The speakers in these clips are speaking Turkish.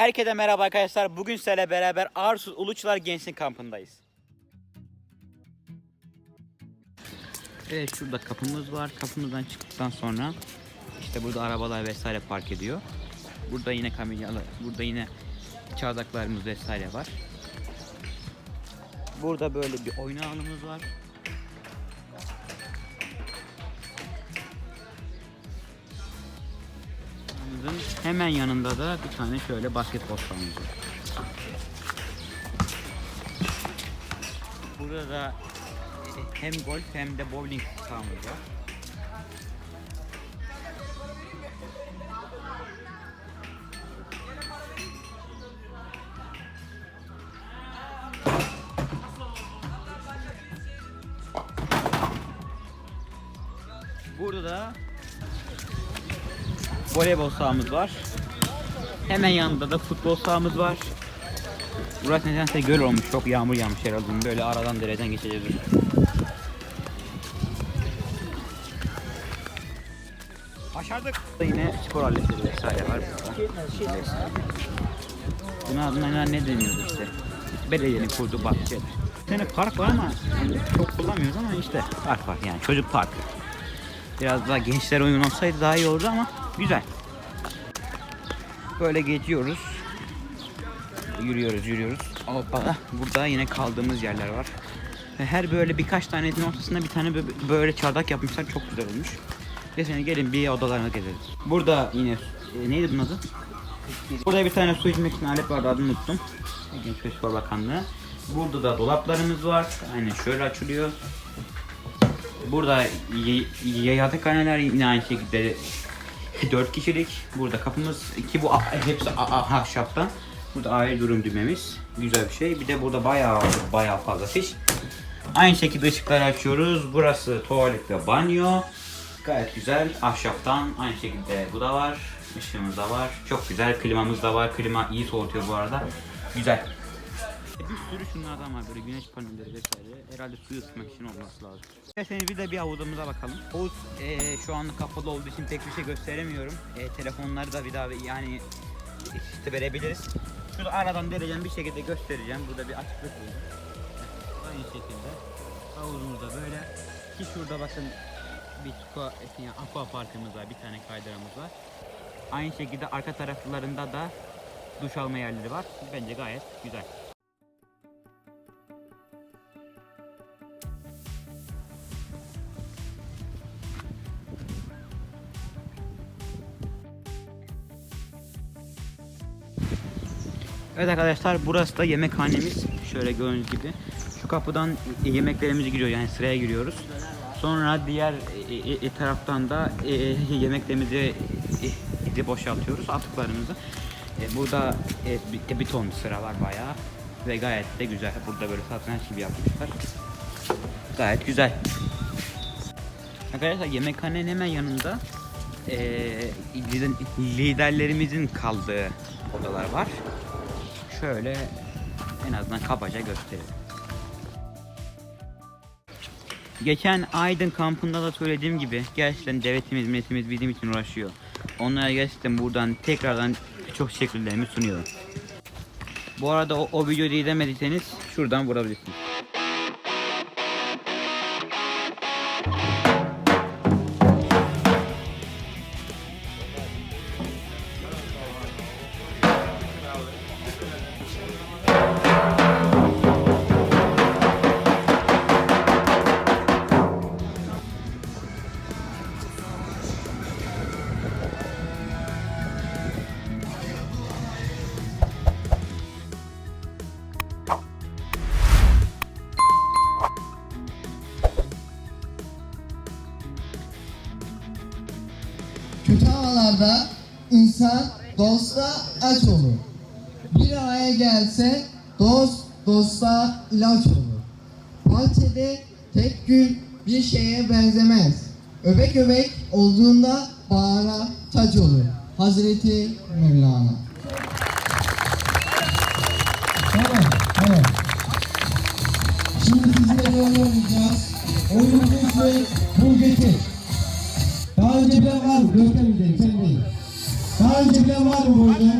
Herkese merhaba arkadaşlar. Bugün sizlerle beraber Arsuz Uluçlar Gençlik Kampı'ndayız. Evet şurada kapımız var. Kapımızdan çıktıktan sonra işte burada arabalar vesaire park ediyor. Burada yine kamilyalar, burada yine çardaklarımız vesaire var. Burada böyle bir oyun alanımız var. Alanımızın hemen yanında da bir tane şöyle basketbol sahamız var. Burada da e, hem golf hem de bowling sahamız var. Voleybol sahamız var. Hemen yanında da futbol sahamız var. Burası nedense göl olmuş. Çok yağmur yağmış herhalde. Böyle aradan dereden geçeceğiz. Başardık. Yine spor aletleri vesaire var. Buna adına ne deniyordu işte. Belediyenin kurduğu bahçeler. Bir tane park var ama çok kullanmıyoruz ama işte park var yani çocuk parkı. Biraz daha gençler oyun olsaydı daha iyi olurdu ama güzel. Böyle geçiyoruz. Yürüyoruz yürüyoruz. Hoppa. Burada yine kaldığımız yerler var. Her böyle birkaç tanenin ortasında bir tane bö- böyle çardak yapmışlar. Çok güzel olmuş. Desene gelin bir odalarına gezeriz. Burada yine e, neydi bunun adı? Burada bir tane su içmek için alet vardı adını unuttum. Genç ve Spor Bakanlığı. Burada da dolaplarımız var. Aynen şöyle açılıyor. Burada yatakhaneler yine aynı şekilde 4 kişilik. Burada kapımız ki bu hepsi ahşaptan. Burada aile durum düğmemiz. Güzel bir şey. Bir de burada bayağı bayağı fazla fiş. Aynı şekilde ışıkları açıyoruz. Burası tuvalet ve banyo. Gayet güzel. Ahşaptan aynı şekilde bu da var. Işığımız da var. Çok güzel. Klimamız da var. Klima iyi soğutuyor bu arada. Güzel. Bir sürü şunlardan var böyle güneş panelleri vesaire. Herhalde suyu ısıtmak için olması lazım. İsterseniz bir de bir havuzumuza bakalım. Havuz eee, şu anlık kapalı olduğu için pek bir şey gösteremiyorum. Eee, telefonları da bir daha yani işte verebiliriz. Şurada aradan dereceğim bir şekilde göstereceğim. Burada bir açıklık buldum. Aynı şekilde havuzumuz da böyle. Ki şurada bakın bir aqua, yani aqua parkımız var. Bir tane kaydıramız var. Aynı şekilde arka taraflarında da duş alma yerleri var. Bence gayet güzel. Evet arkadaşlar burası da yemekhanemiz. Şöyle gördüğünüz gibi. Şu kapıdan yemeklerimiz giriyor yani sıraya giriyoruz. Sonra diğer e, e, e, taraftan da e, yemeklerimizi e, e, boşaltıyoruz atıklarımızı. E, burada e, bir, bir ton sıra var bayağı ve gayet de güzel. Burada böyle satranç gibi yapmışlar. Gayet güzel. Arkadaşlar yemekhanenin hemen yanında e, lider- liderlerimizin kaldığı odalar var. Şöyle en azından kabaca gösterelim. Geçen Aydın kampında da söylediğim gibi gerçekten devletimiz, milletimiz bizim için uğraşıyor. Onlara gerçekten buradan tekrardan çok teşekkürlerimi sunuyorum. Bu arada o, o videoyu izlemediyseniz şuradan vurabilirsiniz. Havalarda insan dosta aç olur. Bir araya gelse dost dosta ilaç olur. Bahçede tek gül bir şeye benzemez. Öbek öbek olduğunda bağıra taç olur. Hazreti Mevlana. Tamam, tamam. Şimdi sizinle bir oyun oynayacağız. Oyunun ismi Bul Getir. Daha önce bilen var mı? Görkem değil, sen değil. Daha önce bilen var mı bu oyunu?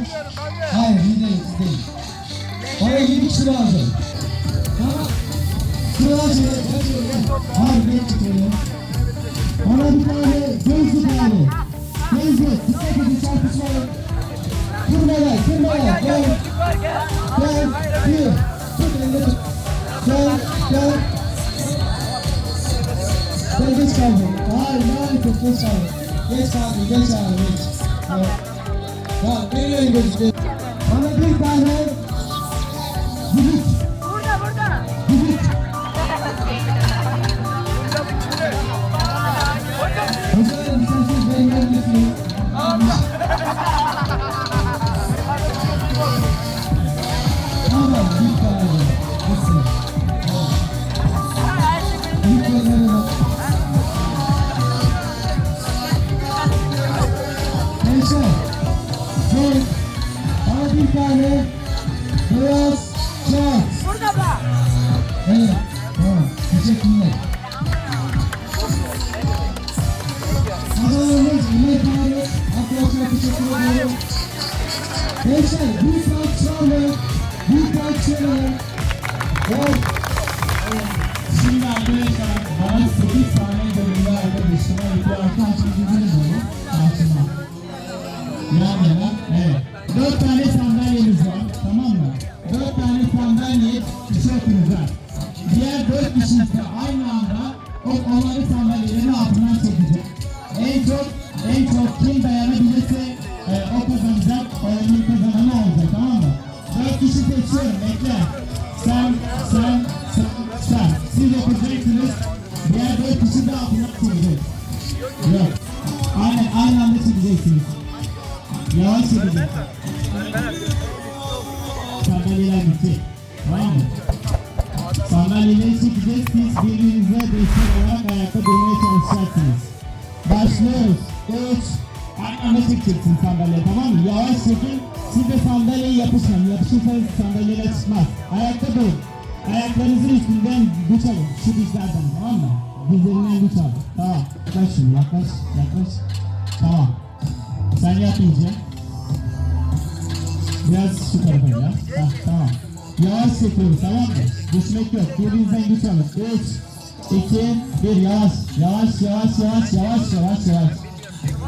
Hayır, Buraya yedi kişi lazım. Tamam. Sıracı. Harbi tutuyor. Ona bir tane gözlük abi. Gözlük. Dikkat edin çarpışmayın. Kırmalar, kırmalar. Gel. Gel. Bir. Tut elini. Gel. Gel. ఇదే star call call full star ఇదే star ఇదే star ball నేను ఇంకొక Büyük alkışlarla, büyük alkışlarla. Şimdi arkadaşlar bana 8 tane bölümde arkadaşıma bir arkadaş bildiniz onu. Karşıma. Yan yana. Evet. 4 tane sandalyemiz var. Tamam mı? 4 tane sandalye tişörtümüz var. Diğer 4 kişi ise aynı anda o onları sandalyelerin altından çekecek. En çok en çok kim dayanabilirse e, o kazanacak. Oyunun kişi seçiyorum. Bekle. Sen, sen, sen, sen. Siz yapacaksınız. Diğer 4 kişi de altından çekecek. Yok. Aynen aynı anda çekeceksiniz. Yavaş çekeceksiniz. Sandalyeler bitti. Tamam mı? Sandalyeleri çekeceğiz. Siz birbirinize destek olarak Aynı anda çekeceksin sandalye tamam mı? Yavaş çekin. Siz de sandalyeye yapışmayın. Yapışırsanız sandalyeler çıkmaz. Ayakta durun. Ayaklarınızın üstünden güç alın. Şu dizlerden tamam mı? Dizlerinden güç. Tamam. Yaklaş şimdi yaklaş. Yaklaş. Tamam. Sen yap iyice. Biraz şu tarafa ya. Hah, tamam. Yavaş çekiyoruz tamam mı? Düşmek yok. Birbirinizden güç alın. 3, 2, 1 yavaş. Yavaş yavaş yavaş yavaş yavaş yavaş.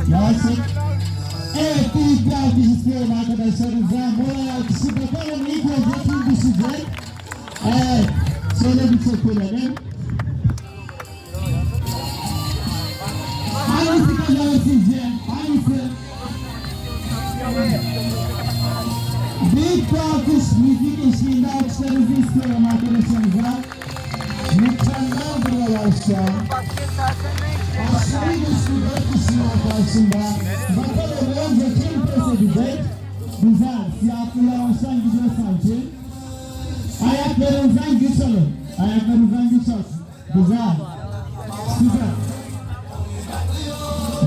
Yavaş çek. Evet bir alkış istiyorum arkadaşlarımıza. Moral alkışı bakalım ilk önce kim düşecek? Evet. Şöyle bir çekilelim. Hangisi kazanır sizce? Hangisi? Büyük bir alkış müzik eşliğinde alkışlarınızı istiyorum arkadaşlarımıza. Mükemmel buralar şu an. Aşırı güçlü var karşımda. Önce kim? Güzel. Siyahlılar hoştan gidiyor sanki. Ayaklarınızdan güç alın. Ayaklarınızdan güç alın. Güzel. Süper.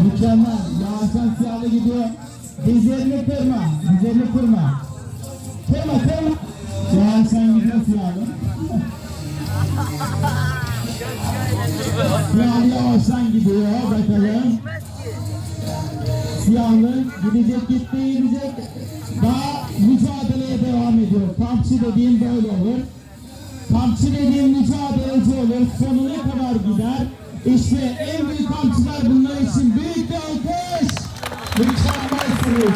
Mükemmel. Yavaştan siyahlı gidiyor. Dizlerini kırma. Dizlerini kırma. Kırma kırma. Yavaştan gidiyor siyahlı. Siyahlı yavaştan gidiyor. Bakalım. Siyahlı gidecek gitti gidecek. Daha mücadeleye devam ediyor. Kampçı dediğim böyle olur. Kampçı dediğim mücadeleci olur. Sonuna kadar gider. İşte en büyük kampçılar bunlar için büyük bir alkış. Mükemmelsiniz.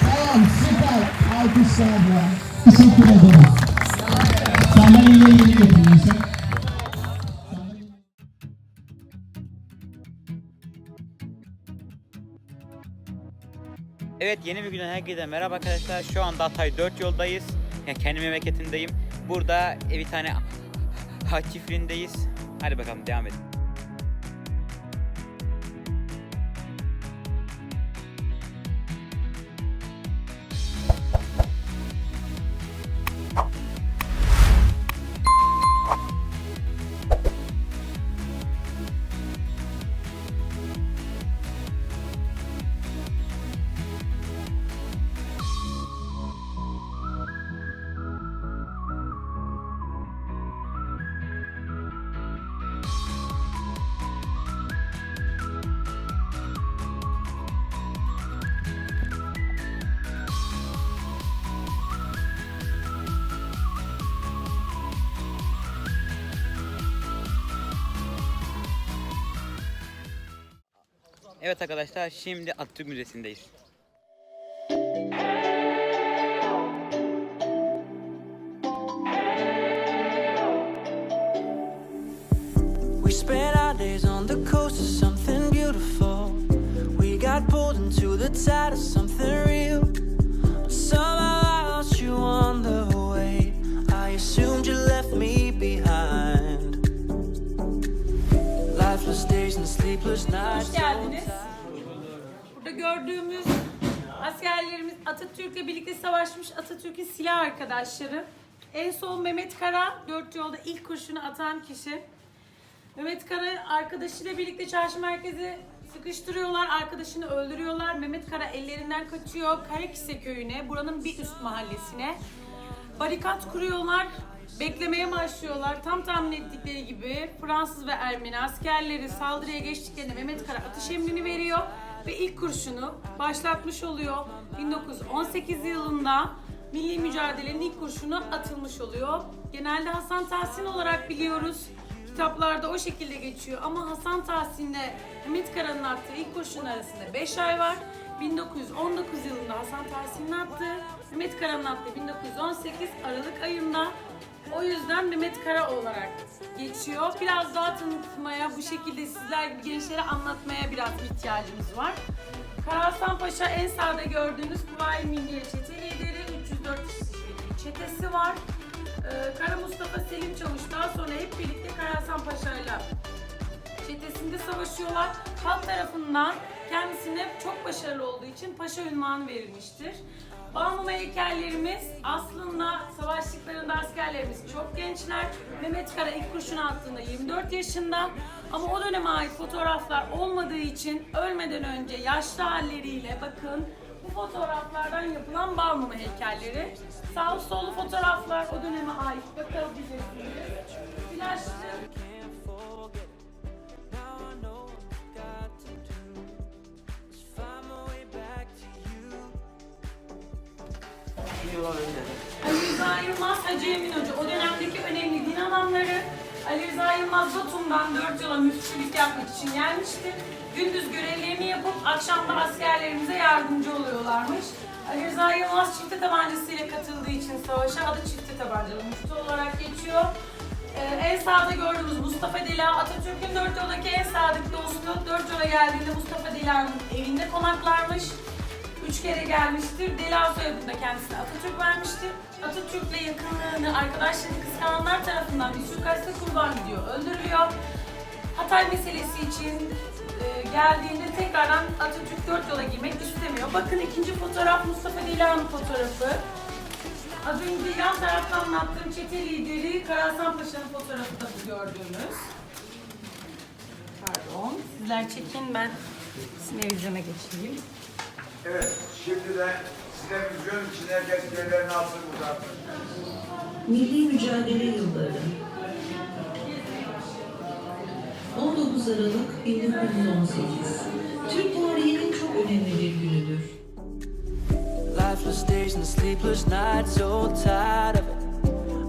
Tamam süper. Alkışlarla. Teşekkür ederim. Sandalyeyi yeni getirin. Evet yeni bir günden herkese merhaba arkadaşlar. Şu anda Hatay 4 yoldayız. Yani kendi memleketindeyim. Burada bir tane haç çiftliğindeyiz. Hadi bakalım devam edelim. Evet arkadaşlar. We spent our days on the coast of something beautiful. We got pulled into the tide of something real. Somehow I lost you on the way. I assumed you left me behind. Lifeless days and sleepless nights. Gördüğümüz askerlerimiz Atatürk'le birlikte savaşmış Atatürk'ün silah arkadaşları. En son Mehmet Kara, dört yolda ilk kurşunu atan kişi. Mehmet Kara arkadaşıyla birlikte çarşı merkezi sıkıştırıyorlar, arkadaşını öldürüyorlar. Mehmet Kara ellerinden kaçıyor Karakise köyüne, buranın bir üst mahallesine. Barikat kuruyorlar, beklemeye başlıyorlar. Tam tahmin ettikleri gibi Fransız ve Ermeni askerleri saldırıya geçtiklerinde Mehmet Kara atış emrini veriyor ve ilk kurşunu başlatmış oluyor. 1918 yılında milli mücadelenin ilk kurşunu atılmış oluyor. Genelde Hasan Tahsin olarak biliyoruz. Kitaplarda o şekilde geçiyor ama Hasan Tahsin'le Mehmet Kara'nın attığı ilk kurşun arasında 5 ay var. 1919 yılında Hasan Tahsin'in attığı, Mehmet Kara'nın attığı 1918 Aralık ayında. O yüzden Mehmet Kara olarak geçiyor. Biraz daha tanıtmaya, bu şekilde sizler gibi gençlere anlatmaya biraz ihtiyacımız var. Kara Hasan Paşa en sağda gördüğünüz Kuvayi Milliye Çete lideri, 304 kişilik çetesi var. Ee, Kara Mustafa Selim Çavuş daha sonra hep birlikte Kara Hasan Paşa'yla çetesinde savaşıyorlar. Halk tarafından kendisine çok başarılı olduğu için paşa ünvanı verilmiştir. Bağımlı heykellerimiz aslında askerlerimiz çok gençler. Mehmet Kara ilk kurşunu attığında 24 yaşında. Ama o döneme ait fotoğraflar olmadığı için ölmeden önce yaşlı halleriyle bakın bu fotoğraflardan yapılan Balmumu heykelleri. Sağ solu fotoğraflar o döneme ait bakabilirsiniz. Flaşlı Can't forget Ali Rıza Yılmaz, Hacı Emin Hoca o dönemdeki önemli din adamları. Ali Rıza Yılmaz Batum'dan 4 yıla müftülük yapmak için gelmişti. Gündüz görevlerini yapıp akşamda askerlerimize yardımcı oluyorlarmış. Ali Rıza Yılmaz çifte tabancasıyla katıldığı için savaşa adı çifte tabancalı müftü olarak geçiyor. Ee, en sağda gördüğümüz Mustafa Dila, Atatürk'ün dört yoldaki en sadık dostu. Dört yola geldiğinde Mustafa Dila'nın evinde konaklarmış. Üç kere gelmiştir. Dela soyadını da kendisine Atatürk vermiştir. Atatürk'le yakınlığını arkadaşları kıskananlar tarafından bir suikaste kurban gidiyor, öldürülüyor. Hatay meselesi için e, geldiğinde tekrardan Atatürk dört yola girmek istemiyor. Bakın ikinci fotoğraf Mustafa Dila'nın fotoğrafı. Az önce yan tarafta anlattığım çete lideri Karahasan Paşa'nın fotoğrafı da bu gördüğünüz. Pardon. Sizler çekin ben sinevizyona geçeyim. Evet, şimdi de televizyon için herkes yerlerini alsın burada. Milli mücadele yılları 19 Aralık 1918 Türk tarihinin çok önemli bir günüdür. Lifeless days and sleepless nights, so tired of it.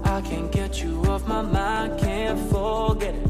I can't get you off my mind, can't forget it.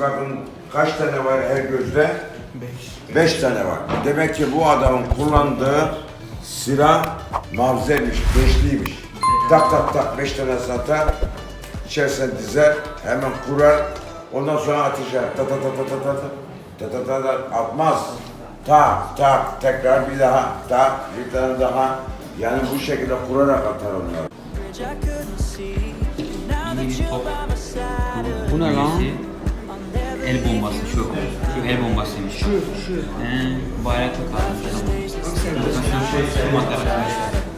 Bakın kaç tane var her gözde? Beş. Beş tane var. Demek ki bu adamın kullandığı silah mavzeymiş, beşliymiş. Tak tak tak beş tane satar, içerisine dizer, hemen kurar, ondan sonra ateş eder. Ta ta ta ta ta ta ta. Ta ta ta atmaz. Tak tak tekrar bir daha, tak bir tane daha. Yani bu şekilde kurarak atar onları. Bu ne lan? El bombası şu. Şu el bombasıymış. Şu şu. He, bayraklı kalmış. Tamam. Bakın şu şey tutmak arkadaşlar.